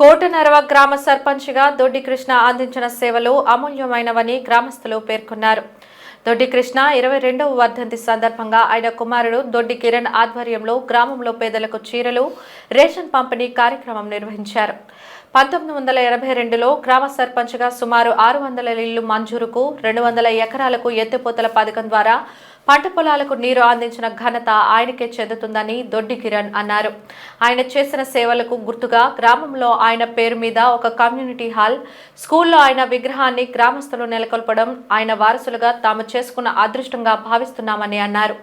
కోటనరవ గ్రామ సర్పంచ్గా దొడ్డి కృష్ణ అందించిన సేవలు అమూల్యమైనవని గ్రామస్తులు పేర్కొన్నారు. దొడ్డి కృష్ణ ఇరవై రెండవ వర్ధంతి సందర్భంగా ఆయన కుమారుడు దొడ్డి కిరణ్ ఆధ్వర్యంలో గ్రామంలో పేదలకు చీరలు రేషన్ పంపిణీ కార్యక్రమం నిర్వహించారు. పంతొమ్మిది వందల ఎనభై రెండులో గ్రామ సర్పంచ్గా సుమారు ఆరు వందల ఇళ్ళు మంజూరుకు రెండు వందల ఎకరాలకు ఎత్తిపోతల పథకం ద్వారా పంట పొలాలకు నీరు అందించిన ఘనత ఆయనకే చెందుతుందని దొడ్డి కిరణ్ అన్నారు. ఆయన చేసిన సేవలకు గుర్తుగా గ్రామంలో ఆయన పేరు మీద ఒక కమ్యూనిటీ హాల్ స్కూల్లో ఆయన విగ్రహాన్ని గ్రామస్తులు నెలకొల్పడం ఆయన వారసులుగా తాము చేసుకున్న అదృష్టంగా భావిస్తున్నామని అన్నారు.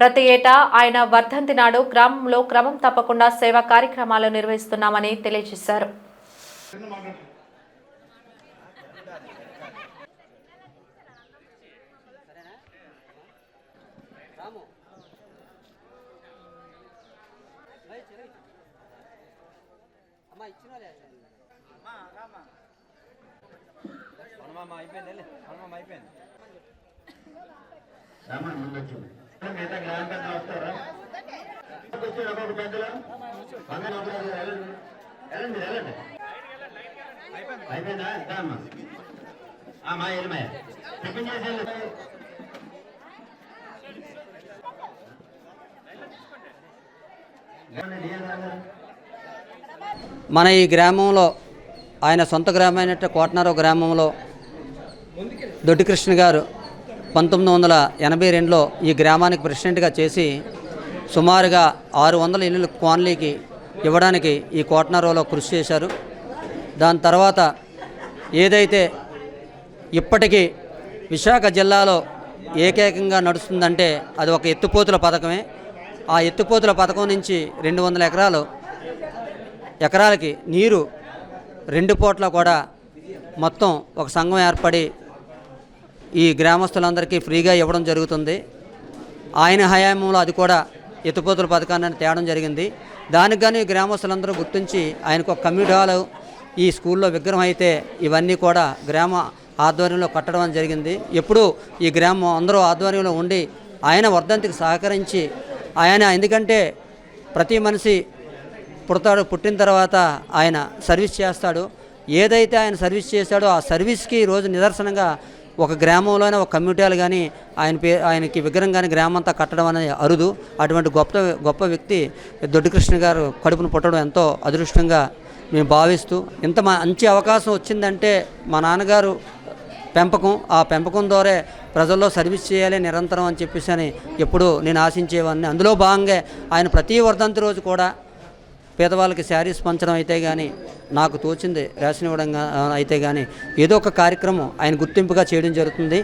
ప్రతి ఏటా ఆయన వర్ధంతి నాడు గ్రామంలో క్రమం తప్పకుండా సేవా కార్యక్రమాలు నిర్వహిస్తున్నామని తెలియజేశారు. హనుమమ్మ అయిపోయింది వెళ్ళి. హనుమమ్మ అయిపోయింది. సామాన్ ముందు వచ్చింది మిగతా గ్రామ పెద్దలు వస్తారా? వచ్చి ఒక్కొక్క పెద్దలు? బంగారం ఒకటి వెళ్ళండి. వెళ్ళండి వెళ్ళండి. అయిపోయిందా. ఇంకా అమ్మా టిఫిన్ చేసి? మన ఈ గ్రామంలో ఆయన సొంత గ్రామమైన కోటనరో గ్రామంలో దొడ్డికృష్ణ గారు పంతొమ్మిది వందల ఎనభై రెండులో ఈ గ్రామానికి ప్రెసిడెంట్గా చేసి సుమారుగా ఆరు వందల ఇల్లు కోన్లీకి ఇవ్వడానికి ఈ కోటనరోలో కృషి చేశారు. దాని తర్వాత ఏదైతే ఇప్పటికీ విశాఖ జిల్లాలో ఏకైకంగా నడుస్తుందంటే అది ఒక ఎత్తుపోతుల పథకమే. ఆ ఎత్తుపోతుల పథకం నుంచి రెండు వందల ఎకరాలు ఎకరాలకి నీరు రెండు పూట్ల కూడా మొత్తం ఒక సంఘం ఏర్పడి ఈ గ్రామస్తులందరికీ ఫ్రీగా ఇవ్వడం జరుగుతుంది. ఆయన హయాంలో అది కూడా ఎత్తుపోతుల పథకాన్ని తేవడం జరిగింది. దానికి కానీ గ్రామస్తులందరూ గుర్తించి ఆయనకు ఒక కమ్యూనిటీ హాల్ ఈ స్కూల్లో విగ్రహం అయితే ఇవన్నీ కూడా గ్రామ ఆధ్వర్యంలో కట్టడం జరిగింది. ఎప్పుడు ఈ గ్రామం అందరూ ఆధ్వర్యంలో ఉండి ఆయన వర్ధంతికి సహకరించి ఆయన ఎందుకంటే ప్రతి మనిషి పుడతాడు పుట్టిన తర్వాత ఆయన సర్వీస్ చేస్తాడు. ఏదైతే ఆయన సర్వీస్ చేశాడో ఆ సర్వీస్కి రోజు నిదర్శనంగా ఒక గ్రామంలోనే ఒక కమ్యూనిటీలు కానీ ఆయన పే ఆయనకి విగ్రహం కానీ గ్రామం అంతా కట్టడం అనేది అరుదు. అటువంటి గొప్ప గొప్ప వ్యక్తి దొడ్డికృష్ణ గారు కడుపును పుట్టడం ఎంతో అదృష్టంగా మేము భావిస్తూ ఇంత మంచి అవకాశం వచ్చిందంటే మా నాన్నగారు పెంపకం ఆ పెంపకం ద్వారా ప్రజల్లో సర్వీస్ చేయాలి నిరంతరం అని చెప్పేసి అని ఎప్పుడూ నేను ఆశించేవాడిని. అందులో భాగంగా ఆయన ప్రతి వర్ధంతి రోజు కూడా పేదవాళ్ళకి శారీస్ పంచడం అయితే కానీ నాకు తోచింది రేషన్ ఇవ్వడం అయితే కానీ ఏదో ఒక కార్యక్రమం ఆయన గుర్తింపుగా చేయడం జరుగుతుంది.